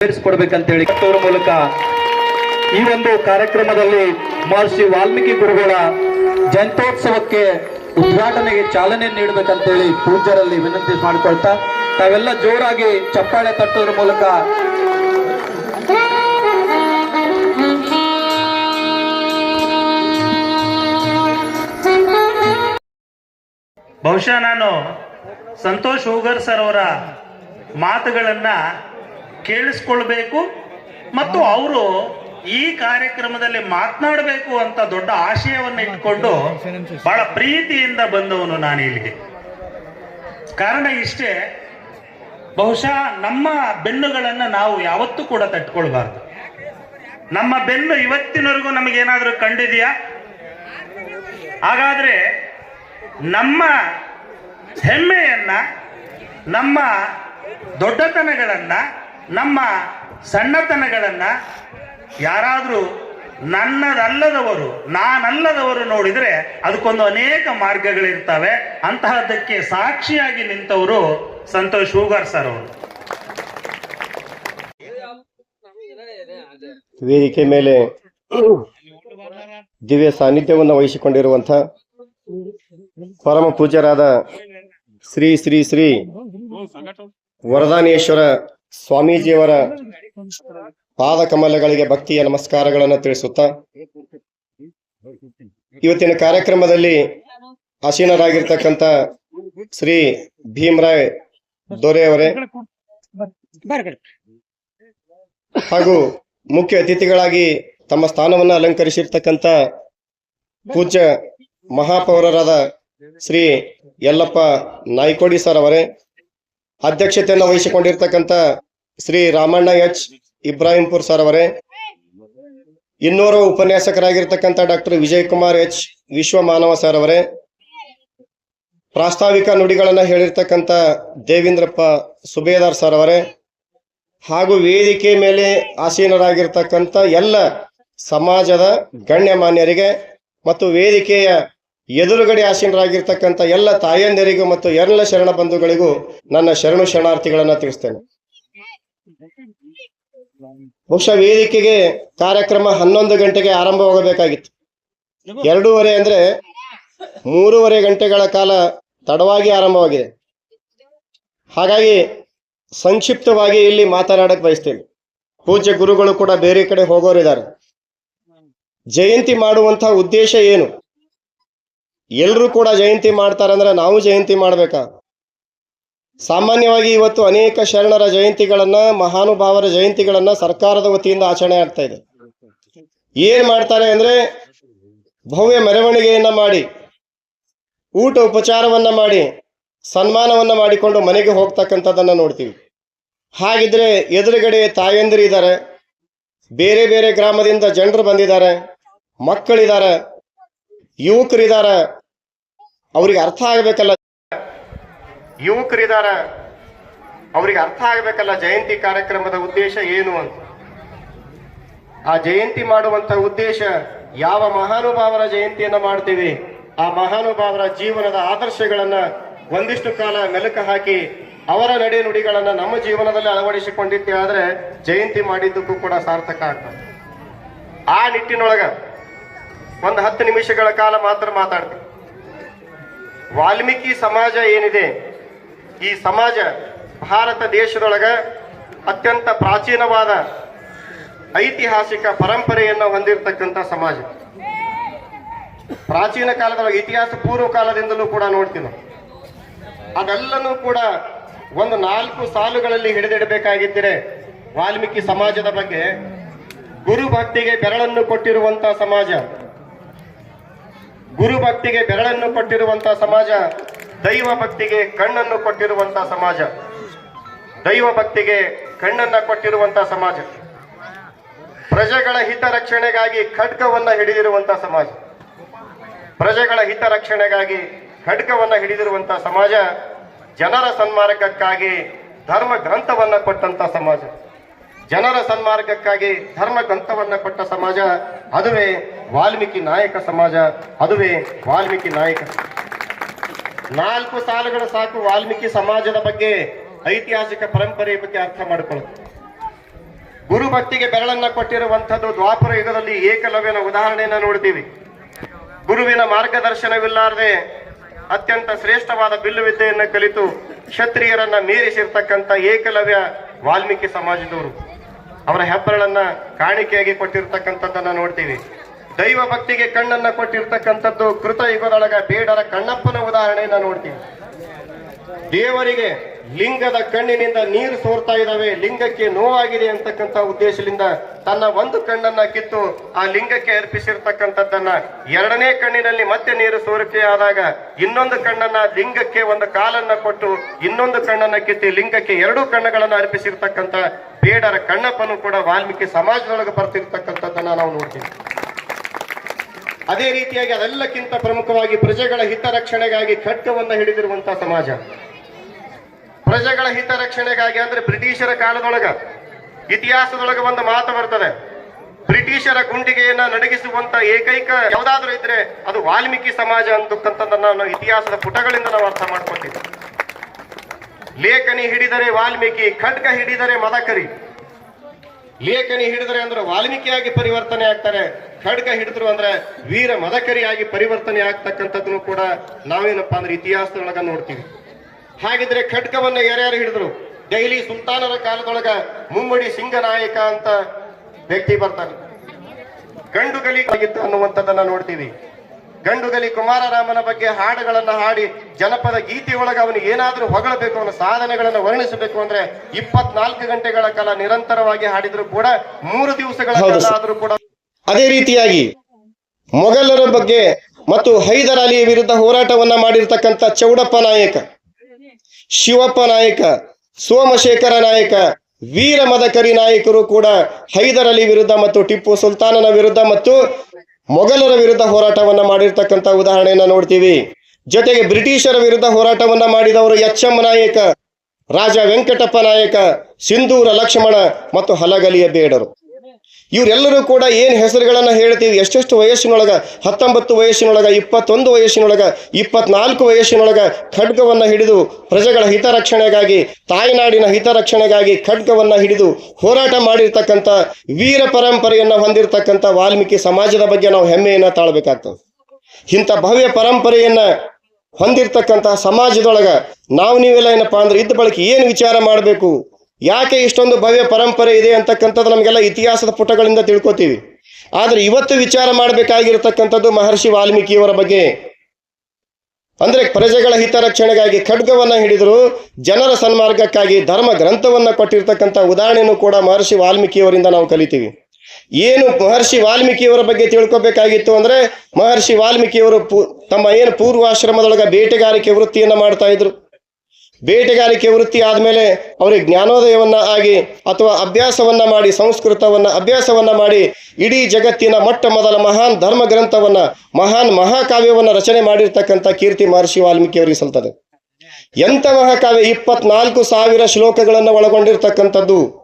ಕಟ್ಟೋರ ಮೂಲಕ ಈ ಒಂದು ಕಾರ್ಯಕ್ರಮದಲ್ಲಿ ಮಹರ್ಷಿ ವಾಲ್ಮೀಕಿ ಗುರುಗಳ ಜಯಂತೋತ್ಸವಕ್ಕೆ ಉದ್ಘಾಟನೆಗೆ ಚಾಲನೆ ನೀಡಬೇಕಂತೇಳಿ ಪೂಜ್ಯರಲ್ಲಿ ವಿನಂತಿ ಮಾಡಿಕೊಳ್ತಾ ತಾವೆಲ್ಲ ಜೋರಾಗಿ ಚಪ್ಪಾಳೆ ತಟ್ಟೋದ್ರ ಮೂಲಕ ಬಹುಶಃ ನಾನು ಸಂತೋಷ್ ಹೂಗರ್ ಸರ್ ಅವರ ಮಾತುಗಳನ್ನ ಕೇಳಿಸ್ಕೊಳ್ಬೇಕು ಮತ್ತು ಅವರು ಈ ಕಾರ್ಯಕ್ರಮದಲ್ಲಿ ಮಾತನಾಡಬೇಕು ಅಂತ ದೊಡ್ಡ ಆಶಯವನ್ನು ಇಟ್ಕೊಂಡು ಬಹಳ ಪ್ರೀತಿಯಿಂದ ಬಂದವನು ನಾನು ಇಲ್ಲಿಗೆ. ಕಾರಣ ಇಷ್ಟೇ, ಬಹುಶಃ ನಮ್ಮ ಬೆನ್ನುಗಳನ್ನು ನಾವು ಯಾವತ್ತೂ ಕೂಡ ತಟ್ಕೊಳ್ಬಾರ್ದು. ನಮ್ಮ ಬೆನ್ನು ಇವತ್ತಿನವರೆಗೂ ನಮಗೇನಾದರೂ ಕಂಡಿದೆಯಾ? ಹಾಗಾದ್ರೆ ನಮ್ಮ ಹೆಮ್ಮೆಯನ್ನ, ನಮ್ಮ ದೊಡ್ಡತನಗಳನ್ನ ನಮ್ಮ ಸಣ್ಣತನಗಳನ್ನು ಯಾರಾದರೂ ನನ್ನದಲ್ಲದವರು, ನಾನಲ್ಲದವರು ನೋಡಿದರೆ ಅದಕ್ಕೊಂದು ಅನೇಕ ಮಾರ್ಗಗಳಿರ್ತವೆ. ಅಂತಹದ್ದಕ್ಕೆ ಸಾಕ್ಷಿಯಾಗಿ ನಿಂತವರು ಸಂತೋಷ್ ಹೂಗಾರ್ ಸರ್ ಅವರು. ವೇದಿಕೆ ಮೇಲೆ ದಿವ್ಯ ಸಾನ್ನಿಧ್ಯವನ್ನು ವಹಿಸಿಕೊಂಡಿರುವಂಥ ಪರಮ ಪೂಜ್ಯರಾದ ಶ್ರೀ ಶ್ರೀ ಶ್ರೀ ವರದಾನೇಶ್ವರ ಸ್ವಾಮೀಜಿಯವರ ಪಾದ ಕಮಲಗಳಿಗೆ ಭಕ್ತಿಯ ನಮಸ್ಕಾರಗಳನ್ನು ತಿಳಿಸುತ್ತಾ, ಇವತ್ತಿನ ಕಾರ್ಯಕ್ರಮದಲ್ಲಿ ಆಸೀನರಾಗಿರ್ತಕ್ಕಂಥ ಶ್ರೀ ಭೀಮರಾಯ್ ದೊರೆಯವರೇ ಹಾಗೂ ಮುಖ್ಯ ಅತಿಥಿಗಳಾಗಿ ತಮ್ಮ ಸ್ಥಾನವನ್ನು ಅಲಂಕರಿಸಿರ್ತಕ್ಕಂಥ ಪೂಜ್ಯ ಮಹಾಪೌರರಾದ ಶ್ರೀ ಯಲ್ಲಪ್ಪ ನಾಯ್ಕೋಡಿ ಸರ್ ಅವರೇ ಅಧ್ಯಕ್ಷತೆಯನ್ನು ವಹಿಸಿಕೊಂಡಿರ್ತಕ್ಕಂಥ ಶ್ರೀ ರಾಮಣ್ಣ ಎಚ್. ಇಬ್ರಾಹಿಂಪುರ್ ಸರ್ ಅವರೇ ಇನ್ನೋರ್ವ ಉಪನ್ಯಾಸಕರಾಗಿರ್ತಕ್ಕಂಥ doctor Vijay Kumar H. Vishwa Manava sir ಅವರೇ, ಪ್ರಾಸ್ತಾವಿಕ ನುಡಿಗಳನ್ನ ಹೇಳಿರ್ತಕ್ಕಂಥ ದೇವೇಂದ್ರಪ್ಪ ಸುಬೇದಾರ್ ಸರ್ ಅವರೇ, ಹಾಗೂ ವೇದಿಕೆ ಮೇಲೆ ಆಸೀನರಾಗಿರ್ತಕ್ಕಂಥ ಎಲ್ಲ ಸಮಾಜದ ಗಣ್ಯಮಾನ್ಯರಿಗೆ ಮತ್ತು ವೇದಿಕೆಯ ಎದುರುಗಡೆ ಆಸೀನರಾಗಿರ್ತಕ್ಕಂಥ ಎಲ್ಲ ತಾಯಂದಿರಿಗೂ ಮತ್ತು ಎಲ್ಲ ಶರಣ ಬಂಧುಗಳಿಗೂ ನನ್ನ ಶರಣು ಶರಣಾರ್ಥಿಗಳನ್ನ ತಿಳಿಸ್ತೇನೆ. ಬಹುಶಃ ವೇದಿಕೆಗೆ ಕಾರ್ಯಕ್ರಮ ಹನ್ನೊಂದು ಗಂಟೆಗೆ ಆರಂಭವಾಗಬೇಕಾಗಿತ್ತು. ಎರಡೂವರೆ ಅಂದ್ರೆ ಮೂರುವರೆ ಗಂಟೆಗಳ ಕಾಲ ತಡವಾಗಿ ಆರಂಭವಾಗಿದೆ. ಹಾಗಾಗಿ ಸಂಕ್ಷಿಪ್ತವಾಗಿ ಇಲ್ಲಿ ಮಾತನಾಡಕ್ ಬಯಸ್ತೇನೆ. ಪೂಜ್ಯ ಗುರುಗಳು ಕೂಡ ಬೇರೆ ಕಡೆ ಹೋಗೋರಿದ್ದಾರೆ. ಜಯಂತಿ ಮಾಡುವಂತ ಉದ್ದೇಶ ಏನು? ಎಲ್ಲರೂ ಕೂಡ ಜಯಂತಿ ಮಾಡ್ತಾರಂದ್ರೆ ನಾವು ಜಯಂತಿ ಮಾಡ್ಬೇಕಾ? ಸಾಮಾನ್ಯವಾಗಿ ಇವತ್ತು ಅನೇಕ ಶರಣರ ಜಯಂತಿಗಳನ್ನ, ಮಹಾನುಭಾವರ ಜಯಂತಿಗಳನ್ನ ಸರ್ಕಾರದ ವತಿಯಿಂದ ಆಚರಣೆ ಆಗ್ತಾ ಇದೆ. ಏನ್ ಮಾಡ್ತಾರೆ ಅಂದ್ರೆ ಭವ್ಯ ಮೆರವಣಿಗೆಯನ್ನ ಮಾಡಿ, ಊಟ ಉಪಚಾರವನ್ನ ಮಾಡಿ, ಸನ್ಮಾನವನ್ನ ಮಾಡಿಕೊಂಡು ಮನೆಗೆ ಹೋಗ್ತಕ್ಕಂಥದ್ದನ್ನ ನೋಡ್ತೀವಿ. ಹಾಗಿದ್ರೆ ಎದುರುಗಡೆ ತಾಯಂದಿರು ಇದ್ದಾರೆ, ಬೇರೆ ಬೇರೆ ಗ್ರಾಮದಿಂದ ಜನರು ಬಂದಿದ್ದಾರೆ, ಮಕ್ಕಳಿದ್ದಾರೆ, ಯುವಕರಿದ್ದಾರೆ ಅವ್ರಿಗೆ ಅರ್ಥ ಆಗಬೇಕಲ್ಲ. ಯುವಕರಿದ್ದಾರೆ ಅವರಿಗೆ ಅರ್ಥ ಆಗಬೇಕಲ್ಲ ಜಯಂತಿ ಕಾರ್ಯಕ್ರಮದ ಉದ್ದೇಶ ಏನು ಅಂತ. ಆ ಜಯಂತಿ ಮಾಡುವಂತ ಉದ್ದೇಶ ಯಾವ ಮಹಾನುಭಾವರ ಜಯಂತಿಯನ್ನ ಮಾಡ್ತೀವಿ? ಆ ಮಹಾನುಭಾವರ ಜೀವನದ ಆದರ್ಶಗಳನ್ನ ಒಂದಿಷ್ಟು ಕಾಲ ಮೆಲುಕು ಹಾಕಿ ಅವರ ನಡೆ ನುಡಿಗಳನ್ನ ನಮ್ಮ ಜೀವನದಲ್ಲಿ ಅಳವಡಿಸಿಕೊಂಡಿದ್ದೆ ಆದ್ರೆ ಜಯಂತಿ ಮಾಡಿದ್ದಕ್ಕೂ ಕೂಡ ಸಾರ್ಥಕ ಆಗ್ತದೆ. ಆ ನಿಟ್ಟಿನೊಳಗ ಒಂದು ಹತ್ತು ನಿಮಿಷಗಳ ಕಾಲ ಮಾತ್ರ ಮಾತಾಡ್ತೀನಿ. ವಾಲ್ಮೀಕಿ ಸಮಾಜ ಏನಿದೆ? ಈ ಸಮಾಜ ಭಾರತ ದೇಶದೊಳಗ ಅತ್ಯಂತ ಪ್ರಾಚೀನವಾದ ಐತಿಹಾಸಿಕ ಪರಂಪರೆಯನ್ನು ಹೊಂದಿರತಕ್ಕಂಥ ಸಮಾಜ. ಪ್ರಾಚೀನ ಕಾಲದೊಳಗೆ ಇತಿಹಾಸ ಪೂರ್ವ ಕಾಲದಿಂದಲೂ ಕೂಡ ನೋಡ್ತೀವಿ. ಅದೆಲ್ಲನೂ ಕೂಡ ಒಂದು ನಾಲ್ಕು ಸಾಲುಗಳಲ್ಲಿ ಹಿಡಿದಿಡಬೇಕಾಗಿದ್ದರೆ ವಾಲ್ಮೀಕಿ ಸಮಾಜದ ಬಗ್ಗೆ ಗುರು ಭಕ್ತಿಗೆ ಬೆರಳನ್ನು ಕೊಟ್ಟಿರುವಂತಹ ಸಮಾಜ. ಗುರು ಭಕ್ತಿಗೆ ಬೆರಳನ್ನು ಕೊಟ್ಟಿರುವಂತ ಸಮಾಜ, ದೈವ ಭಕ್ತಿಗೆ ಕಣ್ಣನ್ನು ಕೊಟ್ಟಿರುವಂತ ಸಮಾಜ, ದೈವ ಭಕ್ತಿಗೆ ಕಣ್ಣನ್ನ ಕೊಟ್ಟಿರುವಂತ ಸಮಾಜ, ಪ್ರಜೆಗಳ ಹಿತ ರಕ್ಷಣೆಗಾಗಿ ಖಡ್ಗವನ್ನ ಹಿಡಿದಿರುವಂತ ಸಮಾಜ, ಪ್ರಜೆಗಳ ಹಿತ ರಕ್ಷಣೆಗಾಗಿ ಖಡ್ಗವನ್ನ ಹಿಡಿದಿರುವಂತ ಸಮಾಜ, ಜನರ ಸನ್ಮಾರ್ಗಕ್ಕಾಗಿ ಧರ್ಮ ಗ್ರಂಥವನ್ನ ಕೊಟ್ಟಂತ ಸಮಾಜ, ಜನರ ಸನ್ಮಾರ್ಗಕ್ಕಾಗಿ ಧರ್ಮ ಗ್ರಂಥವನ್ನ ಕೊಟ್ಟ ಸಮಾಜ, ಅದುವೇ ವಾಲ್ಮೀಕಿ ನಾಯಕ ಸಮಾಜ, ಅದುವೇ ವಾಲ್ಮೀಕಿ ನಾಯಕ. ನಾಲ್ಕು ಸಾಲುಗಳು ಸಾಕು ವಾಲ್ಮೀಕಿ ಸಮಾಜದ ಬಗ್ಗೆ ಐತಿಹಾಸಿಕ ಪರಂಪರೆಯ ಬಗ್ಗೆ ಅರ್ಥ ಮಾಡಿಕೊಳ್ಳುತ್ತೆ ಗುರು ಭಕ್ತಿಗೆ ಬೆರಳನ್ನ ಕೊಟ್ಟಿರುವಂತದ್ದು ದ್ವಾಪರ ಯುಗದಲ್ಲಿ ಏಕಲವ್ಯನ ಉದಾಹರಣೆಯನ್ನ ನೋಡ್ತೀವಿ. ಗುರುವಿನ ಮಾರ್ಗದರ್ಶನವಿಲ್ಲಾರದೆ ಅತ್ಯಂತ ಶ್ರೇಷ್ಠವಾದ ಬಿಲ್ಲು ವಿದ್ಯೆಯನ್ನ ಕಲಿತು ಕ್ಷತ್ರಿಯರನ್ನ ಮೀರಿಸಿರ್ತಕ್ಕಂಥ ಏಕಲವ್ಯ ವಾಲ್ಮೀಕಿ ಸಮಾಜದವರು. ಅವರ ಹೆಬ್ಬರಳನ್ನ ಕಾಣಿಕೆಯಾಗಿ ಕೊಟ್ಟಿರ್ತಕ್ಕಂಥದ್ದನ್ನ ನೋಡ್ತೀವಿ. ದೈವ ಭಕ್ತಿಗೆ ಕಣ್ಣನ್ನ ಕೊಟ್ಟಿರ್ತಕ್ಕಂಥದ್ದು ಕೃತ ಯುಗದೊಳಗ ಬೇಡರ ಕಣ್ಣಪ್ಪನ ಉದಾಹರಣೆಯನ್ನ ನೋಡ್ತೀವಿ ದೇವರಿಗೆ ಲಿಂಗದ ಕಣ್ಣಿನಿಂದ ನೀರು ಸೋರ್ತಾ ಇದ್ದಾವೆ, ಲಿಂಗಕ್ಕೆ ನೋವಾಗಿದೆ ಅಂತಕ್ಕಂಥ ಉದ್ದೇಶದಿಂದ ತನ್ನ ಒಂದು ಕಣ್ಣನ್ನ ಕಿತ್ತು ಆ ಲಿಂಗಕ್ಕೆ ಅರ್ಪಿಸಿರ್ತಕ್ಕಂಥದ್ದನ್ನ ಎರಡನೇ ಕಣ್ಣಿನಲ್ಲಿ ಮತ್ತೆ ನೀರು ಸೋರಿಕೆ ಆದಾಗ ಇನ್ನೊಂದು ಕಣ್ಣನ್ನ ಲಿಂಗಕ್ಕೆ ಒಂದು ಕಾಲನ್ನ ಕೊಟ್ಟು ಇನ್ನೊಂದು ಕಣ್ಣನ್ನ ಕಿತ್ತಿ ಲಿಂಗಕ್ಕೆ ಎರಡು ಕಣ್ಣುಗಳನ್ನ ಅರ್ಪಿಸಿರ್ತಕ್ಕಂಥ ಬೇಡರ ಕಣ್ಣಪ್ಪನು ಕೂಡ ವಾಲ್ಮೀಕಿ ಸಮಾಜದೊಳಗೆ ಬರ್ತಿರ್ತಕ್ಕಂಥದ್ದನ್ನ ನಾವು ನೋಡ್ತೀವಿ. ಅದೇ ರೀತಿಯಾಗಿ ಅದೆಲ್ಲಕ್ಕಿಂತ ಪ್ರಮುಖವಾಗಿ ಪ್ರಜೆಗಳ ಹಿತರಕ್ಷಣೆಗಾಗಿ ಖಡ್ಗವನ್ನು ಹಿಡಿದಿರುವಂತಹ ಸಮಾಜ. ಪ್ರಜೆಗಳ ಹಿತರಕ್ಷಣೆಗಾಗಿ ಅಂದ್ರೆ ಬ್ರಿಟಿಷರ ಕಾಲದೊಳಗ, ಇತಿಹಾಸದೊಳಗ ಒಂದು ಮಾತು ಬರ್ತದೆ. ಬ್ರಿಟಿಷರ ಗುಂಡಿಗೆಯನ್ನ ನಡಗಿಸುವಂತ ಏಕೈಕ ಯಾವ್ದಾದ್ರು ಇದ್ರೆ ಅದು ವಾಲ್ಮೀಕಿ ಸಮಾಜ ಅಂತಕ್ಕಂಥದ್ದನ್ನ ನಾವು ಇತಿಹಾಸದ ಪುಟಗಳಿಂದ ನಾವು ಅರ್ಥ ಮಾಡ್ಕೊತೀವಿ. ಲೇಖನಿ ಹಿಡಿದರೆ ವಾಲ್ಮೀಕಿ, ಖಡ್ಗ ಹಿಡಿದರೆ ಮದಕರಿ. ಲೇಖನಿ ಹಿಡಿದ್ರೆ ಅಂದ್ರೆ ವಾಲ್ಮೀಕಿಯಾಗಿ ಪರಿವರ್ತನೆ ಆಗ್ತಾರೆ, ಖಡ್ಗ ಹಿಡಿದ್ರು ಅಂದ್ರೆ ವೀರ ಮದಕರಿಯಾಗಿ ಪರಿವರ್ತನೆ ಆಗ್ತಕ್ಕಂಥದ್ದನ್ನು ಕೂಡ ನಾವೇನಪ್ಪಾ ಅಂದ್ರೆ ಇತಿಹಾಸದೊಳಗ ನೋಡ್ತೀವಿ. ಹಾಗಿದ್ರೆ ಖಡ್ಗವನ್ನ ಯಾರ್ಯಾರು ಹಿಡಿದ್ರು? ದೆಹಲಿ ಸುಲ್ತಾನರ ಕಾಲದೊಳಗ ಮುಮ್ಮಡಿ ಸಿಂಗನಾಯಕ ಅಂತ ವ್ಯಕ್ತಿ ಬರ್ತಾನೆ. ಗಂಡುಗಲಿ ಆಗಿತ್ತು ಅನ್ನುವಂಥದ್ದನ್ನ ನೋಡ್ತೀವಿ. ಗಂಡುಗಲಿ ಕುಮಾರರಾಮನ ಬಗ್ಗೆ ಹಾಡುಗಳನ್ನ ಹಾಡಿ ಜನಪದ ಗೀತೆಯೊಳಗೆ ಅವನು ಏನಾದ್ರೂ ಹೊಗಳಬೇಕು ಅವನ ಸಾಧನೆಗಳನ್ನ ವರ್ಣಿಸಬೇಕು ಅಂದ್ರೆ ಇಪ್ಪತ್ನಾಲ್ಕು ಗಂಟೆಗಳ ಕಾಲ ನಿರಂತರವಾಗಿ ಹಾಡಿದ್ರು ಕೂಡ ಮೂರು ದಿವಸಗಳ ಕಾಲ ಆದ್ರೂ ಕೂಡ ಅದೇ ರೀತಿಯಾಗಿ ಮೊಘಲರ ಬಗ್ಗೆ ಮತ್ತು ಹೈದರ್ ಅಲಿ ವಿರುದ್ಧ ಹೋರಾಟವನ್ನ ಮಾಡಿರ್ತಕ್ಕಂಥ ಚೌಡಪ್ಪ ನಾಯಕ ಶಿವಪ್ಪ ನಾಯಕ ಸೋಮಶೇಖರ ನಾಯಕ ವೀರ ಮದಕರಿ ನಾಯಕರು ಕೂಡ ಹೈದರ್ ಅಲಿ ವಿರುದ್ಧ ಮತ್ತು ಟಿಪ್ಪು ಸುಲ್ತಾನನ ವಿರುದ್ಧ ಮತ್ತು ಮೊಘಲರ ವಿರುದ್ಧ ಹೋರಾಟವನ್ನ ಮಾಡಿರ್ತಕ್ಕಂಥ ಉದಾಹರಣೆಯನ್ನ ನೋಡ್ತೀವಿ. ಜೊತೆಗೆ ಬ್ರಿಟಿಷರ ವಿರುದ್ಧ ಹೋರಾಟವನ್ನ ಮಾಡಿದವರು ಎಚ್ ಎಂ ನಾಯಕ, ರಾಜ ವೆಂಕಟಪ್ಪ ನಾಯಕ, ಸಿಂಧೂರ ಲಕ್ಷ್ಮಣ ಮತ್ತು ಹಲಗಲಿಯ ಬೇಡರು ಇವರೆಲ್ಲರೂ ಕೂಡ ಏನು ಹೆಸರುಗಳನ್ನು ಹೇಳ್ತೀವಿ? ಎಷ್ಟೆಷ್ಟು ವಯಸ್ಸಿನೊಳಗೆ? ಹತ್ತೊಂಬತ್ತು ವಯಸ್ಸಿನೊಳಗೆ, ಇಪ್ಪತ್ತೊಂದು ವಯಸ್ಸಿನೊಳಗೆ, ಇಪ್ಪತ್ನಾಲ್ಕು ವಯಸ್ಸಿನೊಳಗೆ ಖಡ್ಗವನ್ನು ಹಿಡಿದು ಪ್ರಜೆಗಳ ಹಿತರಕ್ಷಣೆಗಾಗಿ, ತಾಯ್ನಾಡಿನ ಹಿತರಕ್ಷಣೆಗಾಗಿ ಖಡ್ಗವನ್ನು ಹಿಡಿದು ಹೋರಾಟ ಮಾಡಿರ್ತಕ್ಕಂಥ ವೀರ ಪರಂಪರೆಯನ್ನು ಹೊಂದಿರತಕ್ಕಂಥ ವಾಲ್ಮೀಕಿ ಸಮಾಜದ ಬಗ್ಗೆ ನಾವು ಹೆಮ್ಮೆಯನ್ನು ತಾಳ್ಬೇಕಾಗ್ತದೆ. ಇಂಥ ಭವ್ಯ ಪರಂಪರೆಯನ್ನು ಹೊಂದಿರ್ತಕ್ಕಂಥ ಸಮಾಜದೊಳಗೆ ನಾವು ನೀವೆಲ್ಲ ಏನಪ್ಪಾ ಅಂದ್ರೆ ಇದ್ದ ಬಳಕೆ ಏನು ವಿಚಾರ ಮಾಡಬೇಕು? ಯಾಕೆ ಇಷ್ಟೊಂದು ಭವ್ಯ ಪರಂಪರೆ ಇದೆ ಅಂತಕ್ಕಂಥದ್ದು ನಮಗೆಲ್ಲ ಇತಿಹಾಸದ ಪುಟಗಳಿಂದ ತಿಳ್ಕೊತೀವಿ. ಆದರೆ ಇವತ್ತು ವಿಚಾರ ಮಾಡಬೇಕಾಗಿರತಕ್ಕಂಥದ್ದು ಮಹರ್ಷಿ ವಾಲ್ಮೀಕಿಯವರ ಬಗ್ಗೆ. ಅಂದರೆ ಪ್ರಜೆಗಳ ಹಿತರಕ್ಷಣೆಗಾಗಿ ಖಡ್ಗವನ್ನು ಹಿಡಿದರು ಜನರ ಸನ್ಮಾರ್ಗಕ್ಕಾಗಿ ಧರ್ಮ ಗ್ರಂಥವನ್ನು ಕೊಟ್ಟಿರ್ತಕ್ಕಂಥ ಉದಾಹರಣೆಯನ್ನು ಕೂಡ ಮಹರ್ಷಿ ವಾಲ್ಮೀಕಿಯವರಿಂದ ನಾವು ಕಲಿತೀವಿ. ಏನು ಮಹರ್ಷಿ ವಾಲ್ಮೀಕಿಯವರ ಬಗ್ಗೆ ತಿಳ್ಕೊಬೇಕಾಗಿತ್ತು ಅಂದರೆ ಮಹರ್ಷಿ ವಾಲ್ಮೀಕಿಯವರು ಪೂ- ತಮ್ಮ ಏನು ಪೂರ್ವಾಶ್ರಮದೊಳಗೆ ಬೇಟೆಗಾರಿಕೆ ವೃತ್ತಿಯನ್ನು ಮಾಡ್ತಾ ಇದ್ರು. ಬೇಟೆಗಾರಿಕೆ ವೃತ್ತಿ ಆದಮೇಲೆ ಅವರಿಗೆ ಜ್ಞಾನೋದಯವನ್ನ ಆಗಿ ಅಥವಾ ಅಭ್ಯಾಸವನ್ನ ಮಾಡಿ, ಸಂಸ್ಕೃತವನ್ನ, ಅಭ್ಯಾಸವನ್ನ ಮಾಡಿ ಇಡೀ ಜಗತ್ತಿನ ಮೊಟ್ಟ ಮೊದಲ ಮಹಾನ್ ಧರ್ಮ ಗ್ರಂಥವನ್ನ ಮಹಾನ್ ಮಹಾಕಾವ್ಯವನ್ನ ರಚನೆ ಮಾಡಿರ್ತಕ್ಕಂಥ ಕೀರ್ತಿ ಮಹರ್ಷಿ ವಾಲ್ಮೀಕಿ ಅವರಿಗೆ ಸಲ್ತದೆ. ಎಂಥ ಮಹಾಕಾವ್ಯ? ಇಪ್ಪತ್ನಾಲ್ಕು ಸಾವಿರ ಶ್ಲೋಕಗಳನ್ನು ಒಳಗೊಂಡಿರ್ತಕ್ಕಂಥದ್ದು.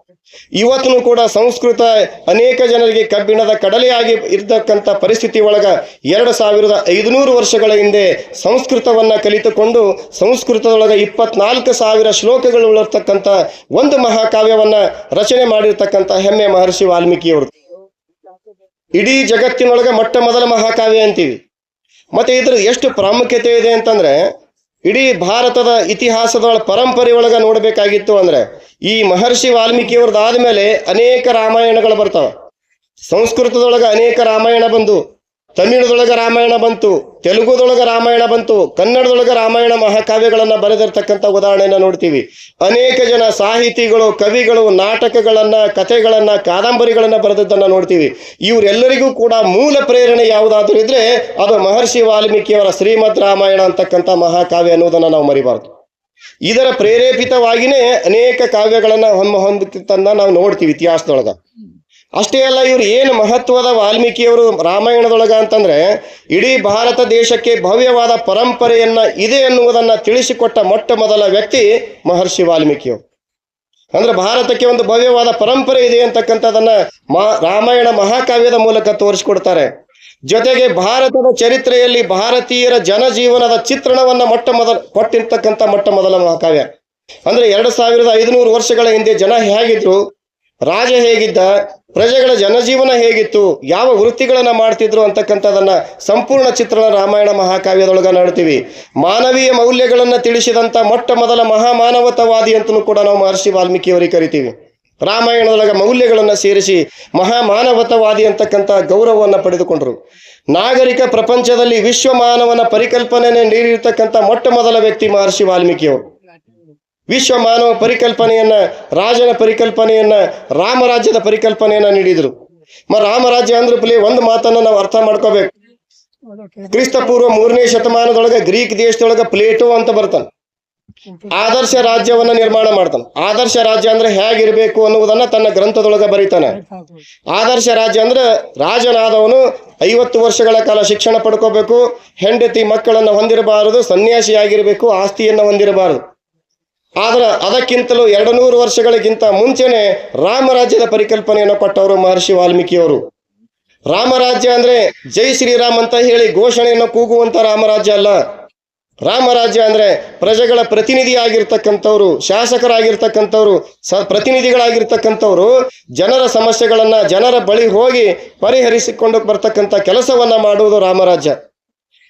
ಇವತ್ತು ಕೂಡ ಸಂಸ್ಕೃತ ಅನೇಕ ಜನರಿಗೆ ಕಬ್ಬಿಣದ ಕಡಲೆಯಾಗಿ ಇರತಕ್ಕಂಥ ಪರಿಸ್ಥಿತಿ ಒಳಗ ಎರಡು ಸಾವಿರದ ಐದುನೂರು ವರ್ಷಗಳ ಹಿಂದೆ ಸಂಸ್ಕೃತವನ್ನ ಕಲಿತುಕೊಂಡು ಸಂಸ್ಕೃತದೊಳಗ ಇಪ್ಪತ್ನಾಲ್ಕು ಸಾವಿರ ಶ್ಲೋಕಗಳು ಇರತಕ್ಕಂಥ ಒಂದು ಮಹಾಕಾವ್ಯವನ್ನ ರಚನೆ ಮಾಡಿರ್ತಕ್ಕಂಥ ಹೆಮ್ಮೆ ಮಹರ್ಷಿ ವಾಲ್ಮೀಕಿಯವರು. ಇಡೀ ಜಗತ್ತಿನೊಳಗ ಮೊಟ್ಟ ಮೊದಲ ಮಹಾಕಾವ್ಯ ಅಂತೀವಿ. ಮತ್ತೆ ಇದ್ರ ಎಷ್ಟು ಪ್ರಾಮುಖ್ಯತೆ ಇದೆ ಅಂತಂದ್ರೆ ಇಡೀ ಭಾರತದ ಇತಿಹಾಸದ ಪರಂಪರೆ ಒಳಗೆ ನೋಡಬೇಕಾಗಿತ್ತು ಅಂದ್ರೆ ಈ ಮಹರ್ಷಿ ವಾಲ್ಮೀಕಿಯವ್ರದ್ದು ಮೇಲೆ ಅನೇಕ ರಾಮಾಯಣಗಳು ಬರ್ತಾವೆ. ಸಂಸ್ಕೃತದೊಳಗ ಅನೇಕ ರಾಮಾಯಣ ಬಂದು ತಮಿಳದೊಳಗ ರಾಮಾಯಣ ಬಂತು, ತೆಲುಗುದೊಳಗೆ ರಾಮಾಯಣ ಬಂತು, ಕನ್ನಡದೊಳಗೆ ರಾಮಾಯಣ ಮಹಾಕಾವ್ಯಗಳನ್ನ ಬರೆದಿರ್ತಕ್ಕಂಥ ಉದಾಹರಣೆಯನ್ನ ನೋಡ್ತೀವಿ. ಅನೇಕ ಜನ ಸಾಹಿತಿಗಳು, ಕವಿಗಳು, ನಾಟಕಗಳನ್ನ, ಕಥೆಗಳನ್ನ, ಕಾದಂಬರಿಗಳನ್ನ ಬರೆದದ್ದನ್ನ ನೋಡ್ತೀವಿ. ಇವರೆಲ್ಲರಿಗೂ ಕೂಡ ಮೂಲ ಪ್ರೇರಣೆ ಯಾವುದಾದ್ರೂ ಇದ್ರೆ ಅದು ಮಹರ್ಷಿ ವಾಲ್ಮೀಕಿಯವರ ಶ್ರೀಮದ್ ರಾಮಾಯಣ ಅಂತಕ್ಕಂಥ ಮಹಾಕಾವ್ಯ ಅನ್ನೋದನ್ನ ನಾವು ಮರಿಬಾರ್ದು. ಇದರ ಪ್ರೇರೇಪಿತವಾಗಿನೇ ಅನೇಕ ಕಾವ್ಯಗಳನ್ನ ಹೊಮ್ಮ ಹೊಂದ ನಾವು ನೋಡ್ತೀವಿ ಇತಿಹಾಸದೊಳಗ. ಅಷ್ಟೇ ಅಲ್ಲ, ಇವರು ಏನು ಮಹತ್ವದ ವಾಲ್ಮೀಕಿಯವರು ರಾಮಾಯಣದೊಳಗ ಅಂತಂದ್ರೆ, ಇಡೀ ಭಾರತ ದೇಶಕ್ಕೆ ಭವ್ಯವಾದ ಪರಂಪರೆಯನ್ನ ಇದೆ ಎನ್ನುವುದನ್ನ ತಿಳಿಸಿಕೊಟ್ಟ ಮೊಟ್ಟ ಮೊದಲ ವ್ಯಕ್ತಿ ಮಹರ್ಷಿ ವಾಲ್ಮೀಕಿಯವರು ಅಂದ್ರೆ ಭಾರತಕ್ಕೆ ಒಂದು ಭವ್ಯವಾದ ಪರಂಪರೆ ಇದೆ ಅಂತಕ್ಕಂಥದನ್ನ ಮಹಾ ರಾಮಾಯಣ ಮಹಾಕಾವ್ಯದ ಮೂಲಕ ತೋರಿಸಿಕೊಡ್ತಾರೆ. ಜೊತೆಗೆ ಭಾರತದ ಚರಿತ್ರೆಯಲ್ಲಿ ಭಾರತೀಯರ ಜನಜೀವನದ ಚಿತ್ರಣವನ್ನ ಮೊಟ್ಟ ಮೊದಲ ಕೊಟ್ಟಿರ್ತಕ್ಕಂಥ ಮೊಟ್ಟ ಮೊದಲ ಮಹಾಕಾವ್ಯ. ಅಂದ್ರೆ ಎರಡು ಸಾವಿರದ ಐದುನೂರು ವರ್ಷಗಳ ಹಿಂದೆ ಜನ ಹೇಗಿದ್ರು ರಾಜ ಹೇಗಿದ್ದ, ಪ್ರಜೆಗಳ ಜನಜೀವನ ಹೇಗಿತ್ತು, ಯಾವ ವೃತ್ತಿಗಳನ್ನ ಮಾಡ್ತಿದ್ರು ಅಂತಕ್ಕಂಥದನ್ನ ಸಂಪೂರ್ಣ ಚಿತ್ರಣ ರಾಮಾಯಣ ಮಹಾಕಾವ್ಯದೊಳಗ ನೋಡ್ತೀವಿ. ಮಾನವೀಯ ಮೌಲ್ಯಗಳನ್ನ ತಿಳಿಸಿದಂತ ಮೊಟ್ಟ ಮೊದಲ ಮಹಾಮಾನವತವಾದಿ ಅಂತಲೂ ಕೂಡ ನಾವು ಮಹರ್ಷಿ ವಾಲ್ಮೀಕಿಯವರಿಗೆ ಕರಿತೀವಿ. ರಾಮಾಯಣದೊಳಗ ಮೌಲ್ಯಗಳನ್ನ ಸೇರಿಸಿ ಮಹಾಮಾನವತವಾದಿ ಅಂತಕ್ಕಂಥ ಗೌರವವನ್ನು ಪಡೆದುಕೊಂಡರು. ನಾಗರಿಕ ಪ್ರಪಂಚದಲ್ಲಿ ವಿಶ್ವ ಮಾನವನ ಪರಿಕಲ್ಪನೆ ನೀಡಿರ್ತಕ್ಕಂಥ ಮೊಟ್ಟ ಮೊದಲ ವ್ಯಕ್ತಿ ಮಹರ್ಷಿ ವಾಲ್ಮೀಕಿಯವರು. ವಿಶ್ವ ಮಾನವ ಪರಿಕಲ್ಪನೆಯನ್ನ, ರಾಜನ ಪರಿಕಲ್ಪನೆಯನ್ನ, ರಾಮರಾಜ್ಯದ ಪರಿಕಲ್ಪನೆಯನ್ನ ನೀಡಿದ್ರು. ಮ, ರಾಮರಾಜ್ಯ ಅಂದ್ರೆ ಪ್ಲೇ ಒಂದು ಮಾತನ್ನ ನಾವು ಅರ್ಥ ಮಾಡ್ಕೋಬೇಕು. ಕ್ರಿಸ್ತ ಪೂರ್ವ ಮೂರನೇ ಶತಮಾನದೊಳಗ ಗ್ರೀಕ್ ದೇಶದೊಳಗ ಪ್ಲೇಟೋ ಅಂತ ಬರ್ತಾನೆ. ಆದರ್ಶ ರಾಜ್ಯವನ್ನ ನಿರ್ಮಾಣ ಮಾಡ್ತಾನ. ಆದರ್ಶ ರಾಜ್ಯ ಅಂದ್ರೆ ಹೇಗಿರ್ಬೇಕು ಅನ್ನುವುದನ್ನ ತನ್ನ ಗ್ರಂಥದೊಳಗ ಬರೀತಾನೆ. ಆದರ್ಶ ರಾಜ್ಯ ಅಂದ್ರೆ ರಾಜನಾದವನು ಐವತ್ತು ವರ್ಷಗಳ ಕಾಲ ಶಿಕ್ಷಣ ಪಡ್ಕೋಬೇಕು, ಹೆಂಡತಿ ಮಕ್ಕಳನ್ನ ಹೊಂದಿರಬಾರದು, ಸನ್ಯಾಸಿಯಾಗಿರ್ಬೇಕು, ಆಸ್ತಿಯನ್ನ ಹೊಂದಿರಬಾರದು. ಆದ್ರೆ ಅದಕ್ಕಿಂತಲೂ ಎರಡು ನೂರು ವರ್ಷಗಳಿಗಿಂತ ಮುಂಚೆನೆ ರಾಮರಾಜ್ಯದ ಪರಿಕಲ್ಪನೆಯನ್ನು ಕೊಟ್ಟವರು ಮಹರ್ಷಿ ವಾಲ್ಮೀಕಿಯವರು. ರಾಮರಾಜ್ಯ ಅಂದ್ರೆ ಜೈ ಶ್ರೀರಾಮ್ ಅಂತ ಹೇಳಿ ಘೋಷಣೆಯನ್ನು ಕೂಗುವಂತ ರಾಮರಾಜ್ಯ ಅಲ್ಲ. ರಾಮರಾಜ್ಯ ಅಂದ್ರೆ ಪ್ರಜೆಗಳ ಪ್ರತಿನಿಧಿ ಆಗಿರ್ತಕ್ಕಂಥವ್ರು ಶಾಸಕರಾಗಿರ್ತಕ್ಕಂಥವ್ರು, ಸ ಪ್ರತಿನಿಧಿಗಳಾಗಿರ್ತಕ್ಕಂಥವ್ರು ಜನರ ಸಮಸ್ಯೆಗಳನ್ನ ಜನರ ಬಳಿ ಹೋಗಿ ಪರಿಹರಿಸಿಕೊಂಡು ಬರ್ತಕ್ಕಂಥ ಕೆಲಸವನ್ನ ಮಾಡುವುದು ರಾಮರಾಜ್ಯ.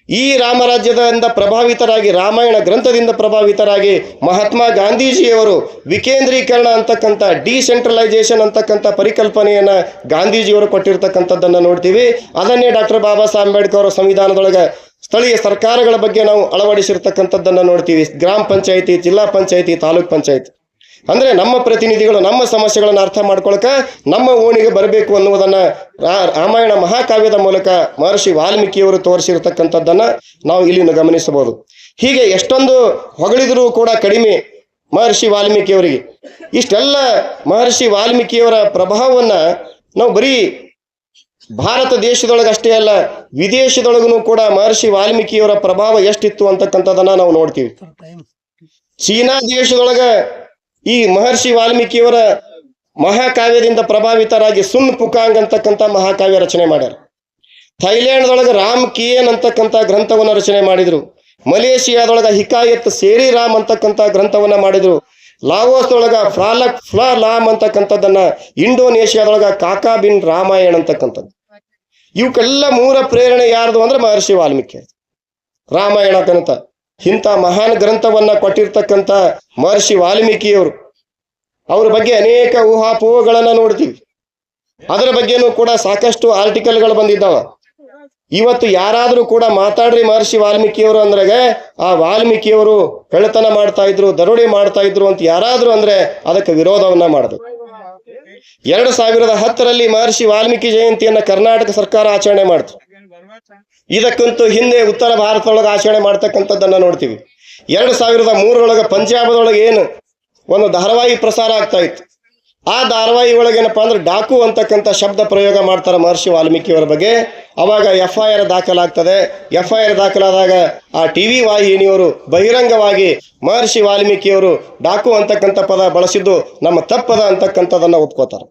ಈ ರಾಮರಾಜ್ಯದಿಂದ ಪ್ರಭಾವಿತರಾಗಿ ರಾಮಾಯಣ ಗ್ರಂಥದಿಂದ ಪ್ರಭಾವಿತರಾಗಿ ಮಹಾತ್ಮ ಗಾಂಧೀಜಿಯವರು ವಿಕೇಂದ್ರೀಕರಣ ಅಂತಕ್ಕಂಥ ಡಿಸೆಂಟ್ರಲೈಸೇಷನ್ ಅಂತಕ್ಕಂಥ ಪರಿಕಲ್ಪನೆಯನ್ನ ಗಾಂಧೀಜಿಯವರು ಕೊಟ್ಟಿರ್ತಕ್ಕಂಥದ್ದನ್ನು ನೋಡ್ತೀವಿ. ಅದನ್ನೇ ಡಾಕ್ಟರ್ ಬಾಬಾ ಸಾಹೇಬ್ ಅಂಬೇಡ್ಕರ್ ಅವರ ಸಂವಿಧಾನದೊಳಗೆ ಸ್ಥಳೀಯ ಸರ್ಕಾರಗಳ ಬಗ್ಗೆ ನಾವು ಅಳವಡಿಸಿರ್ತಕ್ಕಂಥದ್ದನ್ನು ನೋಡ್ತೀವಿ. ಗ್ರಾಮ ಪಂಚಾಯಿತಿ, ಜಿಲ್ಲಾ ಪಂಚಾಯಿತಿ, ತಾಲೂಕ್ ಪಂಚಾಯಿತಿ. ಅಂದ್ರೆ ನಮ್ಮ ಪ್ರತಿನಿಧಿಗಳು ನಮ್ಮ ಸಮಸ್ಯೆಗಳನ್ನು ಅರ್ಥ ಮಾಡ್ಕೊಳಕ ನಮ್ಮ ಓಣಿಗೆ ಬರಬೇಕು ಅನ್ನುವುದನ್ನ ರಾಮಾಯಣ ಮಹಾಕಾವ್ಯದ ಮೂಲಕ ಮಹರ್ಷಿ ವಾಲ್ಮೀಕಿಯವರು ತೋರಿಸಿರ್ತಕ್ಕಂಥದ್ದನ್ನ ನಾವು ಇಲ್ಲಿ ಗಮನಿಸಬಹುದು. ಹೀಗೆ ಎಷ್ಟೊಂದು ಹೊಗಳಿದರೂ ಕೂಡ ಕಡಿಮೆ ಮಹರ್ಷಿ ವಾಲ್ಮೀಕಿಯವರಿಗೆ. ಇಷ್ಟೆಲ್ಲ ಮಹರ್ಷಿ ವಾಲ್ಮೀಕಿಯವರ ಪ್ರಭಾವವನ್ನ ನಾವು ಬರೀ ಭಾರತ ದೇಶದೊಳಗೆ ಅಷ್ಟೇ ಅಲ್ಲ ವಿದೇಶದೊಳಗೂ ಕೂಡ ಮಹರ್ಷಿ ವಾಲ್ಮೀಕಿಯವರ ಪ್ರಭಾವ ಎಷ್ಟಿತ್ತು ಅಂತಕ್ಕಂಥದ್ದನ್ನ ನಾವು ನೋಡ್ತೀವಿ. ಚೀನಾ ದೇಶದೊಳಗ ಈ ಮಹರ್ಷಿ ವಾಲ್ಮೀಕಿಯವರ ಮಹಾಕಾವ್ಯದಿಂದ ಪ್ರಭಾವಿತರಾಗಿ ಸುನ್ ಪುಕಾಂಗ್ ಅಂತಕ್ಕಂಥ ಮಹಾಕಾವ್ಯ ರಚನೆ ಮಾಡ್ಯಾರ. ಥೈಲ್ಯಾಂಡ್ದೊಳಗೆ ರಾಮ್ ಕಿಯೇನ್ ಅಂತಕ್ಕಂಥ ಗ್ರಂಥವನ್ನು ರಚನೆ ಮಾಡಿದ್ರು. ಮಲೇಷಿಯಾದೊಳಗ ಹಿಕಾಯತ್ ಸೇರಿ ರಾಮ್ ಅಂತಕ್ಕಂಥ ಗ್ರಂಥವನ್ನ ಮಾಡಿದ್ರು. ಲಾವೋಸ್ದೊಳಗ ಫ್ರಾಲಕ್ ಫ್ಲಾ ಲಾಮ್ ಅಂತಕ್ಕಂಥದ್ದನ್ನ ಇಂಡೋನೇಷಿಯಾದೊಳಗ ಕಾಕಾ ಬಿನ್ ರಾಮಾಯಣ ಅಂತಕ್ಕಂಥದ್ದು. ಇವಕ್ಕೆಲ್ಲ ಮೂರ ಪ್ರೇರಣೆ ಯಾರ್ದು ಅಂದ್ರೆ ಮಹರ್ಷಿ ವಾಲ್ಮೀಕಿ. ರಾಮಾಯಣ ಗ್ರಂಥ. ಇಂಥ ಮಹಾನ್ ಗ್ರಂಥವನ್ನ ಕೊಟ್ಟಿರ್ತಕ್ಕಂಥ ಮಹರ್ಷಿ ವಾಲ್ಮೀಕಿಯವರು, ಅವ್ರ ಬಗ್ಗೆ ಅನೇಕ ಊಹಾಪೋಹಗಳನ್ನ ನೋಡ್ತೀವಿ. ಅದರ ಬಗ್ಗೆನೂ ಕೂಡ ಸಾಕಷ್ಟು ಆರ್ಟಿಕಲ್ಗಳು ಬಂದಿದ್ದಾವ. ಇವತ್ತು ಯಾರಾದರೂ ಕೂಡ ಮಾತಾಡ್ರಿ ಮಹರ್ಷಿ ವಾಲ್ಮೀಕಿಯವರು ಅಂದ್ರಾಗ, ಆ ವಾಲ್ಮೀಕಿಯವರು ಕಳ್ಳತನ ಮಾಡ್ತಾ ಇದ್ರು, ದರೋಡೆ ಮಾಡ್ತಾ ಇದ್ರು ಅಂತ ಯಾರಾದ್ರೂ ಅಂದ್ರೆ ಅದಕ್ಕೆ ವಿರೋಧವನ್ನ ಮಾಡುದು. ಎರಡು ಸಾವಿರದ ಹತ್ತರಲ್ಲಿ ಮಹರ್ಷಿ ವಾಲ್ಮೀಕಿ ಜಯಂತಿಯನ್ನ ಕರ್ನಾಟಕ ಸರ್ಕಾರ ಆಚರಣೆ ಮಾಡ್ತು. ಇದಕ್ಕಂತೂ ಹಿಂದೆ ಉತ್ತರ ಭಾರತದೊಳಗೆ ಆಚರಣೆ ಮಾಡ್ತಕ್ಕಂಥದ್ದನ್ನು ನೋಡ್ತೀವಿ. ಎರಡು ಸಾವಿರದ ಮೂರರೊಳಗೆ ಪಂಜಾಬದೊಳಗೆ ಏನು ಒಂದು ಧಾರಾವಾಹಿ ಪ್ರಸಾರ ಆಗ್ತಾ ಇತ್ತು. ಆ ಧಾರಾವಾಹಿ ಒಳಗೆ ಏನಪ್ಪಾ ಅಂದ್ರೆ ಡಾಕು ಅಂತಕ್ಕಂಥ ಶಬ್ದ ಪ್ರಯೋಗ ಮಾಡ್ತಾರೆ ಮಹರ್ಷಿ ವಾಲ್ಮೀಕಿಯವರ ಬಗ್ಗೆ. ಅವಾಗ ಎಫ್ ಐ ಆರ್ ದಾಖಲಾಗ್ತದೆ. ಎಫ್ ಐ ಆರ್ ದಾಖಲಾದಾಗ ಆ ಟಿ ವಿ ವಾಹಿನಿಯವರು ಬಹಿರಂಗವಾಗಿ ಮಹರ್ಷಿ ವಾಲ್ಮೀಕಿಯವರು ಡಾಕು ಅಂತಕ್ಕಂಥ ಪದ ಬಳಸಿದ್ದು ನಮ್ಮ ತಪ್ಪದ ಅಂತಕ್ಕಂಥದನ್ನ ಒಪ್ಕೋತಾರೆ.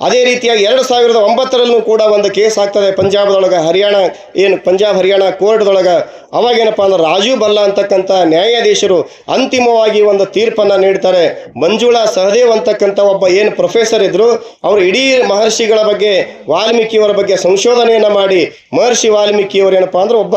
ಅದೇ ರೀತಿಯಾಗಿ ಎರಡು ಸಾವಿರದ ಒಂಬತ್ತರಲ್ಲೂ ಕೂಡ ಒಂದು ಕೇಸ್ ಆಗ್ತದೆ ಪಂಜಾಬ್ದೊಳಗೆ. ಹರಿಯಾಣ ಏನು ಪಂಜಾಬ್ ಹರಿಯಾಣ ಕೋರ್ಟ್ದೊಳಗೆ. ಅವಾಗೇನಪ್ಪ ಅಂದ್ರೆ ರಾಜೀವ್ ಬಲ್ಲಾ ಅಂತಕ್ಕಂಥ ನ್ಯಾಯಾಧೀಶರು ಅಂತಿಮವಾಗಿ ಒಂದು ತೀರ್ಪನ್ನ ನೀಡ್ತಾರೆ. ಮಂಜುಳಾ ಸಹದೇವ್ ಅಂತಕ್ಕಂಥ ಒಬ್ಬ ಏನು ಪ್ರೊಫೆಸರ್ ಇದ್ರು, ಅವರು ಇಡೀ ಮಹರ್ಷಿಗಳ ಬಗ್ಗೆ, ವಾಲ್ಮೀಕಿಯವರ ಬಗ್ಗೆ ಸಂಶೋಧನೆಯನ್ನ ಮಾಡಿ, ಮಹರ್ಷಿ ವಾಲ್ಮೀಕಿಯವರು ಏನಪ್ಪ ಅಂದ್ರೆ ಒಬ್ಬ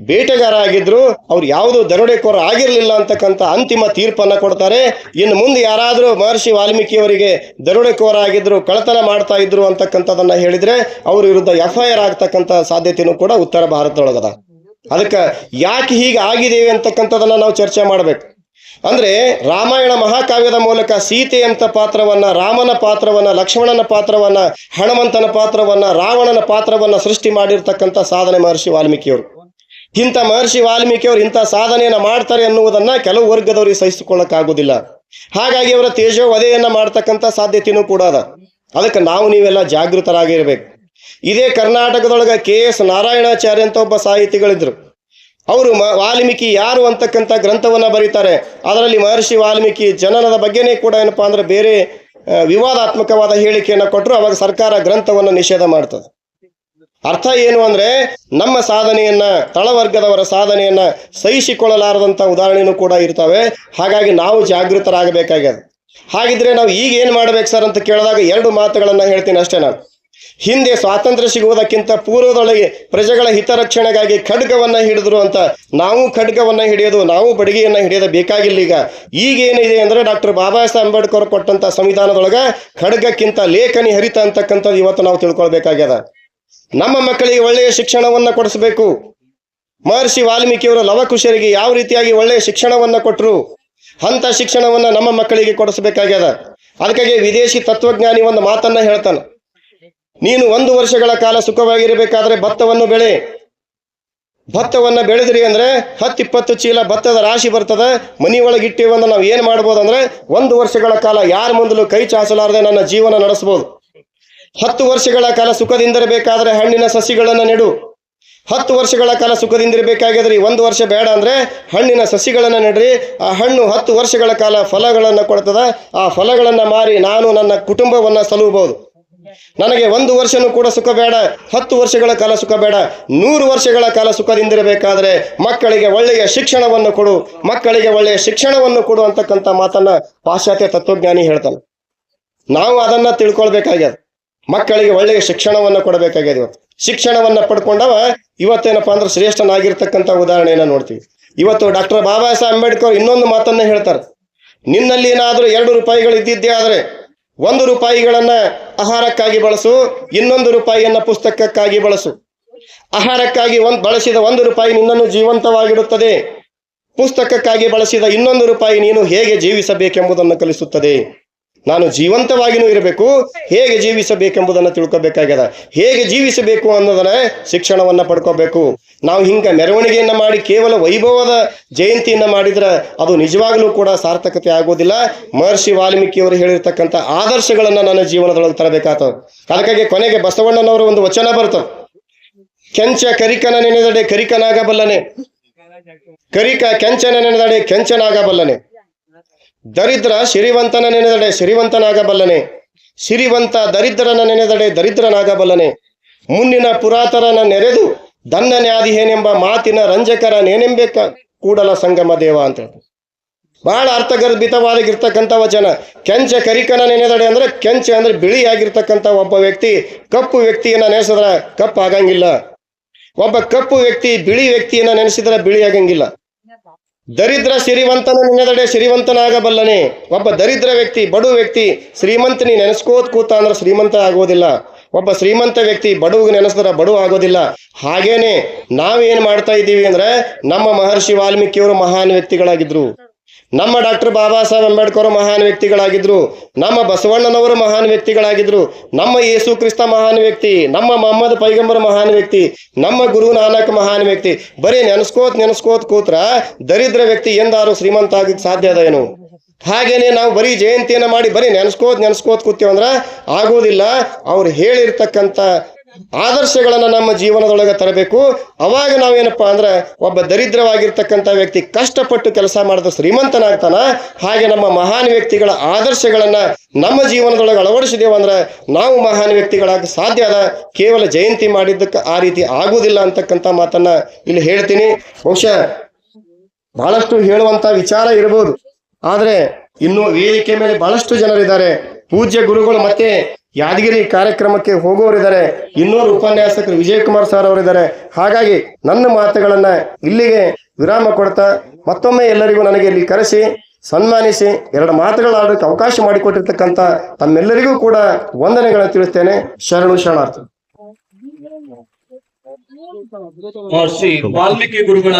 ಬೇಟೆಗಾರ ಆಗಿದ್ರು ಅವ್ರು ಯಾವುದು ದರೋಡೆಕೋರ ಆಗಿರಲಿಲ್ಲ ಅಂತಕ್ಕಂಥ ಅಂತಿಮ ತೀರ್ಪನ್ನ ಕೊಡ್ತಾರೆ. ಇನ್ನು ಮುಂದೆ ಯಾರಾದರೂ ಮಹರ್ಷಿ ವಾಲ್ಮೀಕಿಯವರಿಗೆ ದರೋಡೆಕೋರ ಆಗಿದ್ರು ಕಳತನ ಮಾಡ್ತಾ ಇದ್ರು ಅಂತಕ್ಕಂಥದನ್ನ ಹೇಳಿದ್ರೆ ಅವ್ರ ವಿರುದ್ಧ ಎಫ್ ಐ ಆರ್ ಆಗ್ತಕ್ಕಂಥ ಸಾಧ್ಯತೆನೂ ಕೂಡ ಉತ್ತರ ಭಾರತದೊಳಗದ. ಅದಕ್ಕೆ ಯಾಕೆ ಹೀಗೆ ಆಗಿದ್ದೇವೆ ಅಂತಕ್ಕಂಥದನ್ನ ನಾವು ಚರ್ಚೆ ಮಾಡಬೇಕು. ಅಂದ್ರೆ ರಾಮಾಯಣ ಮಹಾಕಾವ್ಯದ ಮೂಲಕ ಸೀತೆಯಂತ ಪಾತ್ರವನ್ನ, ರಾಮನ ಪಾತ್ರವನ್ನ, ಲಕ್ಷ್ಮಣನ ಪಾತ್ರವನ್ನ, ಹನುಮಂತನ ಪಾತ್ರವನ್ನ, ರಾವಣನ ಪಾತ್ರವನ್ನ ಸೃಷ್ಟಿ ಮಾಡಿರ್ತಕ್ಕಂಥ ಸಾಧನೆ ಮಹರ್ಷಿ ವಾಲ್ಮೀಕಿಯವರು. ಇಂಥ ಮಹರ್ಷಿ ವಾಲ್ಮೀಕಿಯವರು ಇಂಥ ಸಾಧನೆಯನ್ನು ಮಾಡ್ತಾರೆ ಅನ್ನುವುದನ್ನ ಕೆಲವು ವರ್ಗದವರಿಗೆ ಸಹಿಸಿಕೊಳ್ಳಕ್ಕಾಗುವುದಿಲ್ಲ. ಹಾಗಾಗಿ ಅವರ ತೇಜೋ ವಧೆಯನ್ನು ಮಾಡ್ತಕ್ಕಂಥ ಸಾಧ್ಯತೆಯೂ ಕೂಡ ಅದ. ಅದಕ್ಕೆ ನಾವು ನೀವೆಲ್ಲ ಜಾಗೃತರಾಗಿರ್ಬೇಕು. ಇದೇ ಕರ್ನಾಟಕದೊಳಗ ಕೆ ಎಸ್ ನಾರಾಯಣಾಚಾರ್ಯ ಅಂತ ಒಬ್ಬ ಸಾಹಿತಿಗಳಿದ್ರು. ಅವರು ವಾಲ್ಮೀಕಿ ಯಾರು ಅಂತಕ್ಕಂಥ ಗ್ರಂಥವನ್ನ ಬರೀತಾರೆ. ಅದರಲ್ಲಿ ಮಹರ್ಷಿ ವಾಲ್ಮೀಕಿ ಜನನದ ಬಗ್ಗೆನೇ ಕೂಡ ಏನಪ್ಪಾ ಅಂದ್ರೆ ಬೇರೆ ವಿವಾದಾತ್ಮಕವಾದ ಹೇಳಿಕೆಯನ್ನು ಕೊಟ್ಟರು ಅವಾಗ ಸರ್ಕಾರ ಗ್ರಂಥವನ್ನು ನಿಷೇಧ ಮಾಡ್ತದೆ. ಅರ್ಥ ಏನು ಅಂದ್ರೆ ನಮ್ಮ ಸಾಧನೆಯನ್ನ ತಳವರ್ಗದವರ ಸಾಧನೆಯನ್ನ ಸಹಿಸಿಕೊಳ್ಳಲಾರದಂತ ಉದಾಹರಣೆಯೂ ಕೂಡ ಇರ್ತವೆ. ಹಾಗಾಗಿ ನಾವು ಜಾಗೃತರಾಗಬೇಕಾಗ್ಯದ. ಹಾಗಿದ್ರೆ ನಾವು ಈಗ ಏನು ಮಾಡ್ಬೇಕು ಸರ್ ಅಂತ ಕೇಳಿದಾಗ ಎರಡು ಮಾತುಗಳನ್ನು ಹೇಳ್ತೀನಿ ಅಷ್ಟೇ ನಾನು. ಹಿಂದೆ ಸ್ವಾತಂತ್ರ್ಯ ಸಿಗುವುದಕ್ಕಿಂತ ಪೂರ್ವದೊಳಗೆ ಪ್ರಜೆಗಳ ಹಿತರಕ್ಷಣೆಗಾಗಿ ಖಡ್ಗವನ್ನ ಹಿಡಿದ್ರು ಅಂತ ನಾವು ಖಡ್ಗವನ್ನ ಹಿಡಿಯೋದು, ನಾವು ಬಡಿಗೆಯನ್ನು ಹಿಡಿಯೋದು ಬೇಕಾಗಿಲ್ಲ ಈಗ. ಏನಿದೆ ಅಂದ್ರೆ ಡಾಕ್ಟರ್ ಬಾಬಾ ಸಾಹೇಬ್ ಅಂಬೇಡ್ಕರ್ ಕೊಟ್ಟಂತ ಸಂವಿಧಾನದೊಳಗ ಖಡ್ಗಕ್ಕಿಂತ ಲೇಖನಿ ಹರಿತ ಅಂತಕ್ಕಂಥದ್ದು ಇವತ್ತು ನಾವು ತಿಳ್ಕೊಳ್ಬೇಕಾಗ್ಯದ. ನಮ್ಮ ಮಕ್ಕಳಿಗೆ ಒಳ್ಳೆಯ ಶಿಕ್ಷಣವನ್ನು ಕೊಡಿಸಬೇಕು. ಮಹರ್ಷಿ ವಾಲ್ಮೀಕಿಯವರು ಲವಕುಶರಿಗೆ ಯಾವ ರೀತಿಯಾಗಿ ಒಳ್ಳೆಯ ಶಿಕ್ಷಣವನ್ನು ಕೊಟ್ಟರು ಅಂತ ಶಿಕ್ಷಣವನ್ನು ನಮ್ಮ ಮಕ್ಕಳಿಗೆ ಕೊಡಿಸಬೇಕಾಗ್ಯದ. ಅದಕ್ಕಾಗಿ ವಿದೇಶಿ ತತ್ವಜ್ಞಾನಿ ಒಂದು ಮಾತನ್ನ ಹೇಳ್ತಾನೆ. ನೀನು ಒಂದು ವರ್ಷಗಳ ಕಾಲ ಸುಖವಾಗಿರಬೇಕಾದ್ರೆ ಭತ್ತವನ್ನು ಬೆಳೆ. ಭತ್ತವನ್ನ ಬೆಳೆದ್ರಿ ಅಂದ್ರೆ ಹತ್ತಿಪ್ಪತ್ತು ಚೀಲ ಭತ್ತದ ರಾಶಿ ಬರ್ತದೆ ಮನಿ ಒಳಗೆ ಒಂದು ನಾವು ಏನ್ ಮಾಡ್ಬೋದು ಅಂದ್ರೆ ಒಂದು ವರ್ಷಗಳ ಕಾಲ ಯಾರ ಮುಂದಲೂ ಕೈ ಚಾಚಲಾರದೆ ನನ್ನ ಜೀವನ ನಡೆಸ್ಬೋದು. ಹತ್ತು ವರ್ಷಗಳ ಕಾಲ ಸುಖದಿಂದಿರಬೇಕಾದ್ರೆ ಹಣ್ಣಿನ ಸಸಿಗಳನ್ನು ನೆಡು. ಹತ್ತು ವರ್ಷಗಳ ಕಾಲ ಸುಖದಿಂದಿರಬೇಕಾಗಿದ್ರಿ ಒಂದು ವರ್ಷ ಬೇಡ ಅಂದ್ರೆ ಹಣ್ಣಿನ ಸಸಿಗಳನ್ನು ನೆಡ್ರಿ. ಆ ಹಣ್ಣು ಹತ್ತು ವರ್ಷಗಳ ಕಾಲ ಫಲಗಳನ್ನು ಕೊಡ್ತದ. ಆ ಫಲಗಳನ್ನು ಮಾರಿ ನಾನು ನನ್ನ ಕುಟುಂಬವನ್ನ ಸಲುಬಹುದು. ನನಗೆ ಒಂದು ವರ್ಷನೂ ಕೂಡ ಸುಖ ಬೇಡ. ಹತ್ತು ವರ್ಷಗಳ ಕಾಲ ಸುಖ ಬೇಡ. ನೂರು ವರ್ಷಗಳ ಕಾಲ ಸುಖದಿಂದಿರಬೇಕಾದ್ರೆ ಮಕ್ಕಳಿಗೆ ಒಳ್ಳೆಯ ಶಿಕ್ಷಣವನ್ನು ಕೊಡು. ಮಕ್ಕಳಿಗೆ ಒಳ್ಳೆಯ ಶಿಕ್ಷಣವನ್ನು ಕೊಡು ಅಂತಕ್ಕಂಥ ಮಾತನ್ನ ಪಾಶ್ಚಾತ್ಯ ತತ್ವಜ್ಞಾನಿ ಹೇಳ್ತಾನೆ. ನಾವು ಅದನ್ನ ತಿಳ್ಕೊಳ್ಬೇಕಾಗ್ಯದ. ಮಕ್ಕಳಿಗೆ ಒಳ್ಳೆಯ ಶಿಕ್ಷಣವನ್ನು ಕೊಡಬೇಕಾಗಿದೆ. ಇವತ್ತು ಶಿಕ್ಷಣವನ್ನ ಪಡ್ಕೊಂಡವ ಇವತ್ತೇನಪ್ಪ ಅಂದ್ರೆ ಶ್ರೇಷ್ಠನಾಗಿರ್ತಕ್ಕಂಥ ಉದಾಹರಣೆಯನ್ನ ನೋಡ್ತೀವಿ. ಇವತ್ತು ಡಾಕ್ಟರ್ ಬಾಬಾ ಸಾಹೇಬ್ ಅಂಬೇಡ್ಕರ್ ಇನ್ನೊಂದು ಮಾತನ್ನ ಹೇಳ್ತಾರೆ. ನಿನ್ನಲ್ಲಿ ಏನಾದರೂ ಎರಡು ರೂಪಾಯಿಗಳು ಇದ್ದಿದ್ದೇ ಆದರೆ ಒಂದು ರೂಪಾಯಿಗಳನ್ನ ಆಹಾರಕ್ಕಾಗಿ ಬಳಸು, ಇನ್ನೊಂದು ರೂಪಾಯಿಯನ್ನ ಪುಸ್ತಕಕ್ಕಾಗಿ ಬಳಸು. ಆಹಾರಕ್ಕಾಗಿ ಒಂದು ಬಳಸಿದ ಒಂದು ರೂಪಾಯಿ ನಿನ್ನನ್ನು ಜೀವಂತವಾಗಿಡುತ್ತದೆ. ಪುಸ್ತಕಕ್ಕಾಗಿ ಬಳಸಿದ ಇನ್ನೊಂದು ರೂಪಾಯಿ ನೀನು ಹೇಗೆ ಜೀವಿಸಬೇಕೆಂಬುದನ್ನು ಕಲಿಸುತ್ತದೆ. ನಾನು ಜೀವಂತವಾಗಿನೂ ಇರಬೇಕು. ಹೇಗೆ ಜೀವಿಸಬೇಕೆಂಬುದನ್ನು ತಿಳ್ಕೋಬೇಕಾಗ್ಯದ. ಹೇಗೆ ಜೀವಿಸಬೇಕು ಅನ್ನೋದನ್ನ ಶಿಕ್ಷಣವನ್ನ ಪಡ್ಕೋಬೇಕು. ನಾವು ಹಿಂಗ ಮೆರವಣಿಗೆಯನ್ನ ಮಾಡಿ ಕೇವಲ ವೈಭವದ ಜಯಂತಿಯನ್ನ ಮಾಡಿದ್ರೆ ಅದು ನಿಜವಾಗಲೂ ಕೂಡ ಸಾರ್ಥಕತೆ ಆಗೋದಿಲ್ಲ. ಮಹರ್ಷಿ ವಾಲ್ಮೀಕಿಯವರು ಹೇಳಿರ್ತಕ್ಕಂಥ ಆದರ್ಶಗಳನ್ನ ನನ್ನ ಜೀವನದೊಳಗೆ ತರಬೇಕಾಗ್ತದೆ ಅದಕ್ಕಾಗಿ ಕೊನೆಗೆ ಬಸವಣ್ಣನವರು ಒಂದು ವಚನ ಬರ್ತದೆ ಕೆಂಚ ಕರಿಕನ ನೆನೆದಡೆ ಕರಿಕನಾಗಬಲ್ಲನೆ. ಕರಿಕ ಕೆಂಚನ ನೆನೆದಡೆ ಕೆಂಚನಾಗಬಲ್ಲನೆ. ದರಿದ್ರ ಸಿರಿವಂತನ ನೆನೆದಡೆ ಸಿರಿವಂತನಾಗಬಲ್ಲನೆ ಸಿರಿವಂತ ದರಿದ್ರನ ನೆನೆದಡೆ, ದರಿದ್ರನಾಗಬಲ್ಲನೆ. ಮುನ್ನಿನ ಪುರಾತರನ ನೆರೆದು ದನ್ನನ್ಯಾದಿಹೇನೆಂಬ ಮಾತಿನ ರಂಜಕರ ನೇನೆಂಬೆ ಕೂಡಲ ಸಂಗಮ ದೇವ ಅಂತ ಬಹಳ ಅರ್ಥಗರ್ಭಿತವಾಗಿರ್ತಕ್ಕಂಥ ವಚನ. ಕೆಂಚ ಕರಿಕನ ನೆನೆದಡೆ ಅಂದ್ರೆ ಕೆಂಚ ಅಂದ್ರೆ ಬಿಳಿಯಾಗಿರ್ತಕ್ಕಂಥ ಒಬ್ಬ ವ್ಯಕ್ತಿ, ಕಪ್ಪು ವ್ಯಕ್ತಿಯನ್ನ ನೆನೆಸಿದ್ರೆ ಕಪ್ಪು ಆಗಂಗಿಲ್ಲ ಒಬ್ಬ ಕಪ್ಪು ವ್ಯಕ್ತಿ ಬಿಳಿ ವ್ಯಕ್ತಿಯನ್ನ ನೆನೆಸಿದ್ರೆ ಬಿಳಿ ಆಗಂಗಿಲ್ಲ ದರಿದ್ರ ಸಿರಿವಂತನ ನೆನೆದಡೆ ಸಿರಿವಂತನಾಗಬಲ್ಲನೆ ಒಬ್ಬ ದರಿದ್ರ ವ್ಯಕ್ತಿ, ಬಡು ವ್ಯಕ್ತಿ, ಶ್ರೀಮಂತನಿ ನೆನೆಸ್ಕೋತ್ ಕೂತ ಅಂದ್ರೆ ಶ್ರೀಮಂತ ಆಗೋದಿಲ್ಲ. ಒಬ್ಬ ಶ್ರೀಮಂತ ವ್ಯಕ್ತಿ ಬಡವಿಗೆ ನೆನೆಸಿದ್ರ ಬಡವ ಆಗೋದಿಲ್ಲ. ಹಾಗೇನೆ ನಾವೇನ್ ಮಾಡ್ತಾ ಇದ್ದೀವಿ ಅಂದ್ರೆ ನಮ್ಮ ಮಹರ್ಷಿ ವಾಲ್ಮೀಕಿಯವರು ಮಹಾನ್ ವ್ಯಕ್ತಿಗಳಾಗಿದ್ರು. ನಮ್ಮ ಡಾಕ್ಟರ್ ಬಾಬಾ ಸಾಹೇಬ್ ಅಂಬೇಡ್ಕರ್ ಮಹಾನ್ ವ್ಯಕ್ತಿಗಳಾಗಿದ್ರು, ನಮ್ಮ ಬಸವಣ್ಣನವರು ಮಹಾನ್ ವ್ಯಕ್ತಿಗಳಾಗಿದ್ರು, ನಮ್ಮ ಯೇಸು ಕ್ರಿಸ್ತ ಮಹಾನ್ ವ್ಯಕ್ತಿ, ನಮ್ಮ ಮೊಹಮ್ಮದ್ ಪೈಗಂಬರ್ ಮಹಾನ್ ವ್ಯಕ್ತಿ, ನಮ್ಮ ಗುರು ನಾನಕ್ ಮಹಾನ್ ವ್ಯಕ್ತಿ. ಬರೀ ನೆನೆಸ್ಕೋತ್ ನೆನೆಸ್ಕೋತ್ ಕೂತ್ರ ದರಿದ್ರ ವ್ಯಕ್ತಿ ಎಂದಾರು ಶ್ರೀಮಂತ ಆಗಕ್ಕೆ ಸಾಧ್ಯ ಅದ ಏನು? ಹಾಗೇನೆ ನಾವು ಬರೀ ಜಯಂತಿಯನ್ನ ಮಾಡಿ ಬರೀ ನೆನೆಸ್ಕೋತ್ ನೆನೆಸ್ಕೋತ್ ಕೂತೀವಂದ್ರ ಆಗೋದಿಲ್ಲ. ಅವ್ರು ಹೇಳಿರ್ತಕ್ಕಂಥ ಆದರ್ಶಗಳನ್ನ ನಮ್ಮ ಜೀವನದೊಳಗೆ ತರಬೇಕು. ಅವಾಗ ನಾವೇನಪ್ಪ ಅಂದ್ರೆ ಒಬ್ಬ ದರಿದ್ರವಾಗಿರ್ತಕ್ಕಂಥ ವ್ಯಕ್ತಿ ಕಷ್ಟಪಟ್ಟು ಕೆಲಸ ಮಾಡಿದ ಶ್ರೀಮಂತನಾಗ್ತಾನ. ಹಾಗೆ ನಮ್ಮ ಮಹಾನ್ ವ್ಯಕ್ತಿಗಳ ಆದರ್ಶಗಳನ್ನ ನಮ್ಮ ಜೀವನದೊಳಗೆ ಅಳವಡಿಸಿದೇವು ಅಂದ್ರೆ ನಾವು ಮಹಾನ್ ವ್ಯಕ್ತಿಗಳಾಗ ಸಾಧ್ಯ ಅದ. ಕೇವಲ ಜಯಂತಿ ಮಾಡಿದ್ದಕ್ಕೆ ಆ ರೀತಿ ಆಗುವುದಿಲ್ಲ ಅಂತಕ್ಕಂಥ ಮಾತನ್ನ ಇಲ್ಲಿ ಹೇಳ್ತೀನಿ. ಬಹುಶಃ ಬಹಳಷ್ಟು ಹೇಳುವಂತ ವಿಚಾರ ಇರಬಹುದು ಆದ್ರೆ ಇನ್ನು ವೇದಿಕೆ ಮೇಲೆ ಬಹಳಷ್ಟು ಜನರಿದ್ದಾರೆ. ಪೂಜ್ಯ ಗುರುಗಳು ಮತ್ತೆ ಯಾದಗಿರಿ ಕಾರ್ಯಕ್ರಮಕ್ಕೆ ಹೋಗೋರಿದ್ದಾರೆ ಇನ್ನೂರು ಉಪನ್ಯಾಸಕರು ವಿಜಯಕುಮಾರ್ ಸರ್ ಅವರಿದ್ದಾರೆ ಹಾಗಾಗಿ ನನ್ನ ಮಾತುಗಳನ್ನ ಇಲ್ಲಿಗೆ ವಿರಾಮ ಕೊಡ್ತಾ ಮತ್ತೊಮ್ಮೆ ಎಲ್ಲರಿಗೂ ನನಗೆ ಇಲ್ಲಿ ಕರೆಸಿ ಸನ್ಮಾನಿಸಿ ಎರಡು ಮಾತುಗಳಾಡೋಕೆ ಅವಕಾಶ ಮಾಡಿಕೊಟ್ಟಿರ್ತಕ್ಕಂಥ ತಮ್ಮೆಲ್ಲರಿಗೂ ಕೂಡ ವಂದನೆಗಳನ್ನು ತಿಳಿಸ್ತೇನೆ ಶರಣು ಶರಣಾರ್ಥಿ ಮಹರ್ಷಿ ವಾಲ್ಮೀಕಿ ಗುರುಗಳ